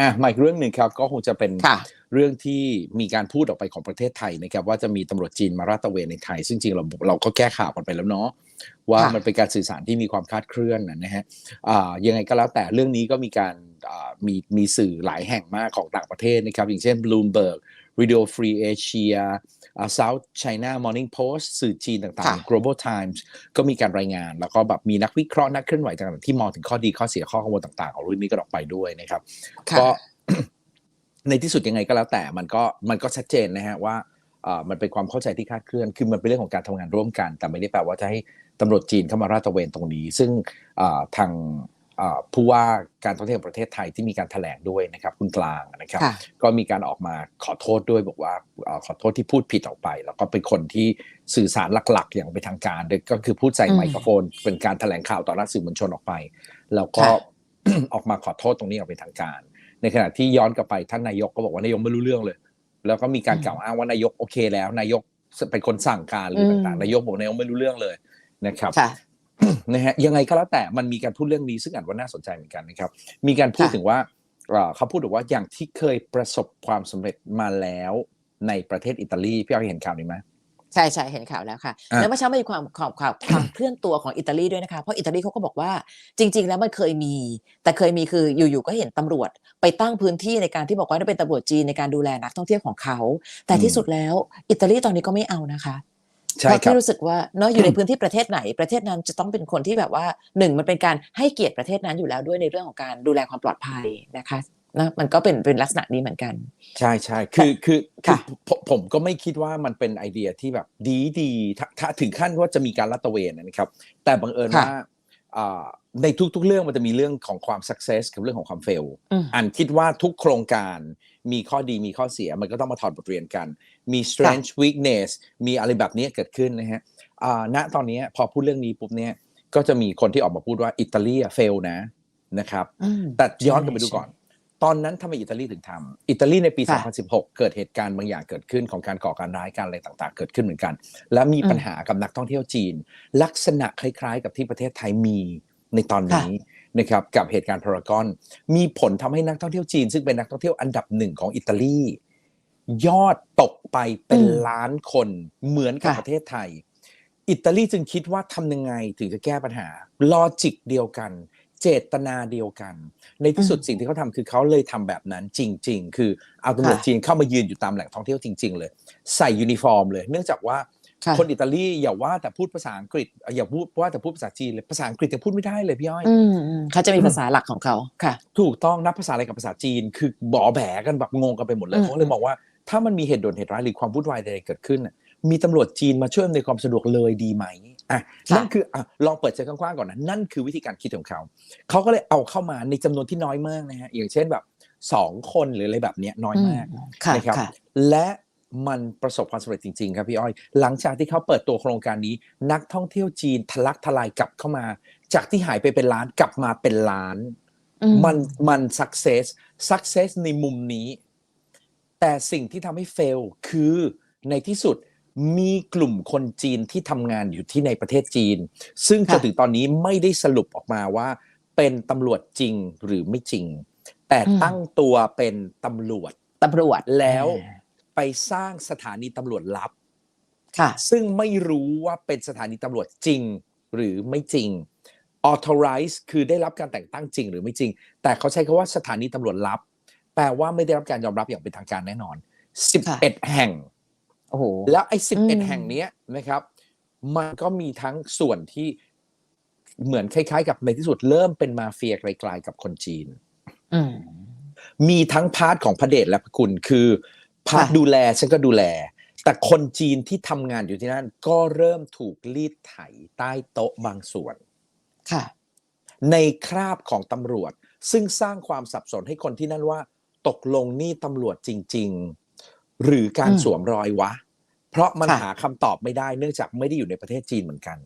อะมาอีกเรื่องหนึ่งครับก็คงจะเป็นค่ะเรื่องที่มีการพูดออกไปของประเทศไทยนะครับ ว่าจะมีตำรวจจีนมาราดตระเวนในไทย ซึ่งจริงเราเราก็แก้ข่าวกันไปแล้วเนาะว่าค่ะมันเป็นการสื่อสารที่มีความคลาดเคลื่อนนะนะฮะอ่ายังไงก็แล้วแต่เรื่องนี้ก็มีการอ่า มีมีสื่อหลายแห่งมากของต่างประเทศนะครับ อย่างเช่น Bloomberg Radio Free Asia อ่า South China Morning Post สื่อจีนต่างค่ะๆ Global Times ก็มีการรายงาน แล้วก็แบบมีนักวิเคราะห์นักเคลื่อนไหวต่างๆ ที่มองถึงข้อดีข้อเสียข้อกังวลต่างๆ ของเรื่องนี้กันออกไปด้วยนะครับค่ะก็ในที่สุดยังไงก็แล้วแต่มันก็มันก็ชัดเจนนะฮะว่าเอ่อมันเป็นความเข้าใจที่คลาดเคลื่อน คือมันเป็นเรื่องของการทำงานร่วมกัน แต่ไม่ได้แปลว่าจะให้ตำรวจจีนเข้ามาราดตระเวนตรงนี้ ซึ่งเอ่อทางเอ่อ ผู้ว่าการท่องเที่ยวแห่งประเทศไทยที่มีการแถลงด้วยนะครับคุณกลางนะครับค่ะก็มีการออกมาขอโทษด้วยบอกว่าเอ่อขอโทษที่พูดผิดออกไป แล้วก็เป็นคนที่สื่อสารหลักๆ อย่างเป็นทางการโดยก็คือพูดใส่อืมไมโครโฟน เป็นการแถลงข่าวต่อหน้าสื่อมวลชนออกไป แล้วก็ค่ะออกมาขอโทษตรงนี้อย่างเป็นทางการ ในขณะที่ย้อนกลับไปท่านนายกก็บอกว่านายกไม่รู้เรื่องเลย แล้วก็มีการอืมกล่าวอ้างว่านายกโอเคแล้ว นายกเป็นคนสั่งการหรือมต่างๆนายกบอกนายกไม่รู้เรื่องเลยนะครับค่ะ นะฮะยังไงก็แล้วแต่มันมีการพูดเรื่องนี้ซึ่งอ่านว่าน่าสนใจเหมือนกันนะครับ มีการพูดค่ะถึงว่าเอ่อเขาพูดถึงว่าอย่างที่เคยประสบความสำเร็จมาแล้วในประเทศอิตาลีพี่อ้อยเห็นข่าวนี้ไหมใช่ใช่เห็นข่าวแล้วค่ะอะแล้วเมื่อเช้ามีความความความความเคลื่อนตัวของอิตาลีด้วยนะคะ เพราะอิตาลีเขาก็บอกว่าจริง ๆ แล้วมันเคยมี แต่เคยมีคืออยู่ๆก็เห็นตำรวจ ไปตั้งพื้นที่ในการที่บอกว่าเป็นตำรวจจีนในการดูแลนักท่องเที่ยวของเขา แต่ที่สุดแล้วอิตาลีตอนนี้ก็ไม่เอานะคะใช่ เพราะครับที่รู้สึกว่าเนาะอยู่ในพื้นที่ประเทศไหนประเทศนั้นจะต้องเป็นคนที่แบบว่าหนึ่งมันเป็นการให้เกียรติประเทศนั้นอยู่แล้วด้วยในเรื่องของการดูแลความปลอดภัยนะคะนะมันก็เป็นเป็นลักษณะนี้เหมือนกัน ใช่ใช่คือคือคือค่ะผมผมก็ไม่คิดว่ามันเป็นไอเดียที่แบบดีดีถ้าถ้าถึงขั้นว่าจะมีการลัดตระเวนนะครับ แต่บังเอิญค่ะว่าอ่า ในทุกๆเรื่องมันจะมีเรื่องของความ success กับเรื่องของความ fail อืมอันคิดว่าทุกโครงการมีข้อดีมีข้อเสียมันก็ต้องมาถอดบทเรียนกัน มี strength weakness มีอะไรแบบนี้เกิดขึ้นนะฮะอ่าณตอนนี้พอพูดเรื่องนี้ปุ๊บเนี่ยก็จะมีคนที่ออกมาพูดว่าอิตาลีอะ fail นะนะครับอืมแต่ย้อนกลับไปใช่ดูก่อน ตอนนั้นทำไมอิตาลีถึงทำอิตาลีในปีค่ะ2016 เกิดเหตุการณ์บางอย่างเกิดขึ้นของการก่อการร้ายการอะไรต่างๆ เกิดขึ้นเหมือนกัน และมีอืมปัญหากับนักท่องเที่ยวจีน ลักษณะคล้ายๆ กับที่ประเทศไทยมีในตอนนี้นะครับกับเหตุการณ์พารากอน มีผลทำให้นักท่องเที่ยวจีน ซึ่งเป็นนักท่องเที่ยวอันดับหนึ่งของอิตาลียอดตกไปเป็นอืมล้านคนเหมือนกับค่ะประเทศไทย อิตาลีจึงคิดว่าทำยังไงถึงจะแก้ปัญหาลอจิกเดียวกัน เจตนาเดียวกัน ในที่สุดอืมสิ่งที่เขาทำคือเขาเลยทำแบบนั้นจริง ๆ คือเอาตำรวจค่ะจีนเข้ามายืนอยู่ตามแหล่งท่องเที่ยวจริง ๆ เลย ใส่ยูนิฟอร์มเลย เนื่องจากว่าค่ะคนอิตาลีอย่าว่าแต่พูดภาษาอังกฤษอย่าพูดว่าแต่พูดภาษาจีนเลยภาษาอังกฤษยังพูดไม่ได้เลยพี่อ้อยอืมอืมเขาจะมีภาษาหลักของเขาค่ะ ถูกต้องนับภาษาอะไรกับภาษาจีน คือบอแบกันแบบงงกันไปหมดเลยอืมเขาเลยบอกว่าถ้ามันมีเหตุด่วนเหตุร้ายหรือความวุ่นวายใดๆเกิดขึ้นน่ะมีตำรวจจีนมาช่วยอำนวยความสะดวกเลยดีไหม อะนั่นคืออะลองเปิดใจกว้างๆก่อนนะนั่นคือวิธีการคิดของเขาเขาก็เลยเอาเข้ามาในจำนวนที่น้อยมากนะฮะอย่างเช่นแบบสองคนหรืออะไรแบบเนี้ยน้อยมากค่ะนะครับค่ะและมันประสบความสำเร็จจริงๆ ครับพี่อ้อย หลังจากที่เขาเปิดตัวโครงการนี้ นักท่องเที่ยวจีนทะลักทลายกลับเข้ามา จากที่หายไปเป็นล้านกลับมาเป็นล้านอืมมันมัน success success ในมุมนี้ แต่สิ่งที่ทำให้ fail คือในที่สุด มีกลุ่มคนจีนที่ทำงานอยู่ที่ในประเทศจีน ซึ่งจนค่ะถึงตอนนี้ไม่ได้สรุปออกมาว่า เป็นตำรวจจริงหรือไม่จริง แต่ตั้งตัวเป็นตำรวจตำรวจแล้วอ่าไปสร้างสถานีตำรวจลับค่ะ ซึ่งไม่รู้ว่าเป็นสถานีตำรวจจริงหรือไม่จริง authorize คือได้รับการแต่งตั้งจริงหรือไม่จริง แต่เขาใช้คาว่าสถานีตำรวจลับ แปลว่าไม่ได้รับการยอมรับอย่างเป็นทางการแน่นอน 11 แห่ง โอ้โหแล้วไอ้อืม11แห่งเนี้ยนะครับ มันก็มีทั้งส่วนที่เหมือนคล้ายๆ กับในที่สุดเริ่มเป็นมาเฟียไกลๆกับคนจีนอืมมีทั้งพาร์ทของพระเดชและพระคุณคือพาร์ทค่ะดูแลฉันก็ดูแล แต่คนจีนที่ทำงานอยู่ที่นั่น ก็เริ่มถูกรีดไถใต้โต๊ะบางส่วน ค่ะ ในคราบของตำรวจ ซึ่งสร้างความสับสนให้คนที่นั่นว่า ตกลงนี่ตำรวจจริง ๆ หรือการอืมสวมรอยวะ เพราะมันค่ะหาคำตอบไม่ได้เนื่องจากไม่ได้อยู่ในประเทศจีนเหมือนกัน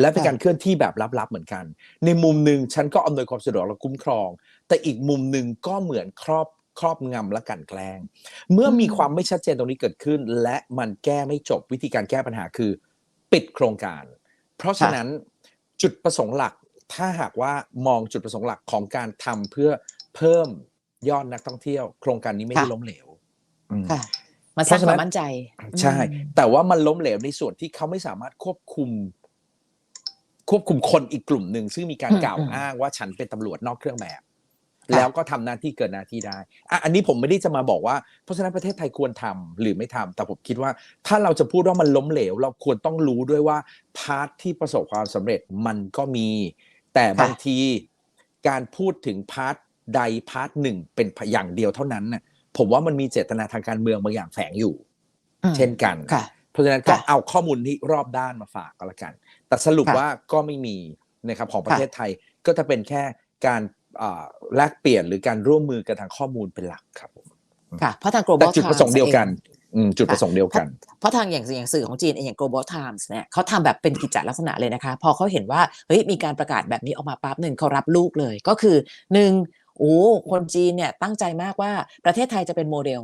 และเป็นค่ะการเคลื่อนที่แบบลับๆเหมือนกัน ในมุมหนึ่งฉันก็อำนวยความสะดวกและคุ้มครอง แต่อีกมุมหนึ่งก็เหมือนครอบครอบงำและกลันแกล้ง เมื่อมีความไม่ชัดเจนตรงนี้เกิดขึ้น และมันแก้ไม่จบวิธีการแก้ปัญหาคือ ปิดโครงการ เพราะฉะนั้นจุดประสงค์หลักถ้าหากว่ามองจุดประสงค์หลักของการทำเพื่อเพิ่มยอดนักท่องเที่ยว โครงการนี้ไม่ได้ค่ะล้มเหลวอื มค่ะมันสร้างเพราะฉะคนั้วานมมั่นใจ ใช่อืมแต่ว่ามันล้มเหลวในส่วนที่เขาไม่สามารถควบคุม ควบคุมคนอีกกลุ่มหนึ่งซึ่งมีการอืมกล่าวอืมอ้างว่าฉันเป็นตำรวจนอกเครื่องแบบค่ะแล้วก็ทำหน้าที่เกินหน้าที่ได้อะอันนี้ผมไม่ได้จะมาบอกว่าเพราะฉะนั้นประเทศไทยควรทำหรือไม่ทำแต่ผมคิดว่า ถ้าเราจะพูดว่ามันล้มเหลว เราควรต้องรู้ด้วยว่าพาร์ทที่ประสบความสำเร็จมันก็มี แต่บางทีการพูดถึงพาร์ทใดพาร์ทหนึ่งเป็นอย่างเดียวเท่านั้นน่ะ ผมว่ามันมีเจตนาทางการเมืองบางอย่างแฝงอยู่อืมเช่นกันค่ะเพราะฉะนั้นก็ค่ะเอาข้อมูลที่รอบด้านมาฝากก็แล้วกัน แต่สรุปค่ะว่าก็ไม่มีนะครับของประค่ะเทศไทยก็จะเป็นแค่การอ่าแลกเปลี่ยนหรือการร่วมมือกันทางข้อมูลเป็นหลักครับผมค่ะเพราะทางแต่ global จุดประสงค์ Times เดียวกันเองอืมจุดประสงค์เดียวกัน เพราะทางอย่างอย่างสื่อของจีนเองอย่าง global times เนี่ยเขาทำแบบเป็นกิจจลักษณะเลยนะคะ พอเขาเห็นว่าเฮ้ยมีการประกาศแบบนี้ออกมาปั๊บหนึ่งเขารับลูกเลย ก็คือหนึ่ง โอ้คนจีนเนี่ยตั้งใจมากว่าประเทศไทยจะเป็นโมเดล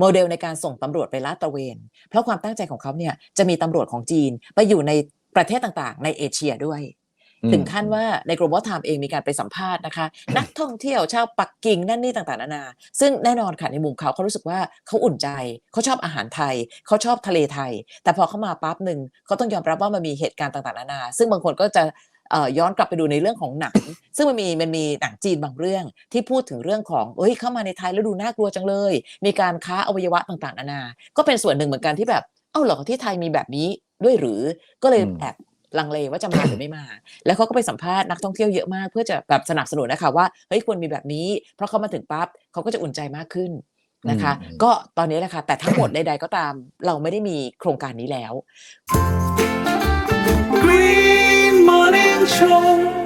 โมเดลในการส่งตำรวจไปลาดตระเวน เพราะความตั้งใจของเขาเนี่ยจะมีตำรวจของจีนไปอยู่ในประเทศต่างๆ ในเอเชียด้วยอืมถึงขั้นว่าใน global time เองมีการไปสัมภาษณ์นะคะ นักท่องเที่ยวชาวปักกิ่งนั่นนี่ต่างๆนานา ซึ่งแน่นอนค่ะในมุมเขาเขารู้สึกว่าเขาอุ่นใจ เขาชอบอาหารไทย เขาชอบทะเลไทย แต่พอเขามาปั๊บหนึ่งเขาต้องยอมรับว่ามันมีเหตุการณ์ต่างๆนานา ซึ่งบางคนก็จะเอ่อ ย้อนกลับไปดูในเรื่องของหนัง ซึ่งมันมีมันมีหนังจีนบางเรื่องที่พูดถึงเรื่องของเอ้ยเข้ามาในไทยแล้วดูน่ากลัวจังเลย มีการค้าอวัยวะต่างๆนานา ก็เป็นส่วนหนึ่งเหมือนกันที่แบบเอ้าเหรอที่ไทยมีแบบนี้ด้วยหรือก็เลยอืมแอบลังเลว่าจะมาหรือไม่มา แล้วเขาก็ไปสัมภาษณ์นักท่องเที่ยวเยอะมาก เพื่อจะแบบสนับสนุนนะคะว่าเฮ้ยควรมีแบบนี้ เพราะเขามาถึงปั๊บเขาก็จะอุ่นใจมากขึ้นนะคะอืมก็ตอนนี้แหละค่ะแต่ทั้งหมดใดๆก็ตาม เราไม่ได้มีโครงการนี้แล้ว 秋